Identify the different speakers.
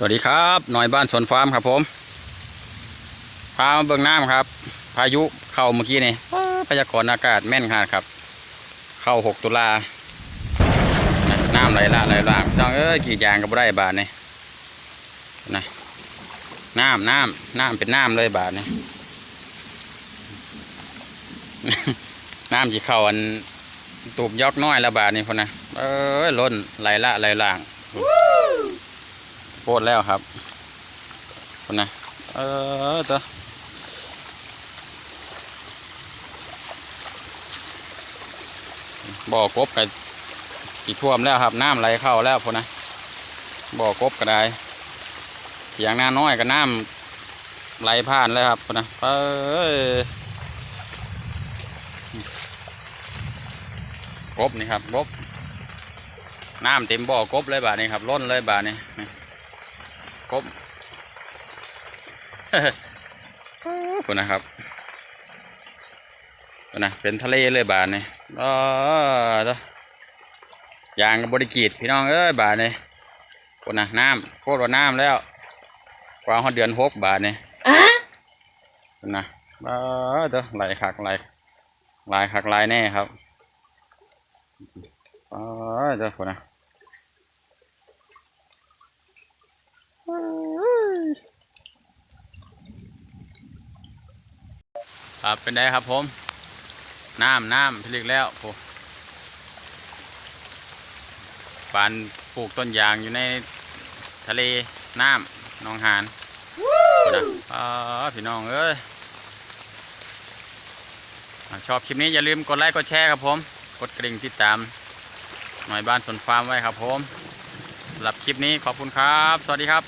Speaker 1: สวัสดีครับหน่อยบ้านสวนฟาร์มครับผม พามาเบิ่งน้ำครับ พายุเข้าเมื่อกี้นี่พยากรณ์อากาศแม่นขนาดครับ เข้า6ตุลานะน้ำไหลละไหลหลากต้องเอ้ยกี่ยางกับไรบาทนี่นะน้ำน้ำน้ำเป็นน้ำเลยบาทนี่น้ำที่เข้าอันตูบยอกน้อยละบาทนี่พอนะเอ้ยล้นไหลละไหลหลาก โคตรแล้วครับคนนะเออตัวบ่อกบกับสีท่วมแล้วครับน้ำไหลเข้าแล้วพอนะบ่อกบก็ได้เสียงหน้าน้อยกับน้ำไหลผ่านเลยครับพอนะเอ้ยกบนี่ครับกบน้ำเต็มบ่อกบเลยบาทนี้ครับล้นเลยบาทนี้ กบคุณนะครับนะเป็นทะเลเลยบาทนี่อ๋อยางกับบริกีดพี่น้องเอ้ยบาทนี่คุณนะน้ำโคตรว่าน้ำแล้วกวางหอดเดือนหกบาทนี่คุณนะอ๋อตัวไหลคักไหลไหลายคักไหลายแน่ครับอ๋อตัวคุณนะ ครับเป็นไงครับผมน้ำน้ำผลิตแล้วโอ้ปานปลูกต้นยางอยู่ในทะเลน้ำหนองหานนะอ๋อพี่น้องเอ้ยชอบคลิปนี้อย่าลืมกดไลค์กดแชร์ครับผม กดกระดิ่งติดตามหน่อยบ้านสนฟาร์มไว้ครับผม สำหรับคลิปนี้ขอบคุณครับ สวัสดีครับ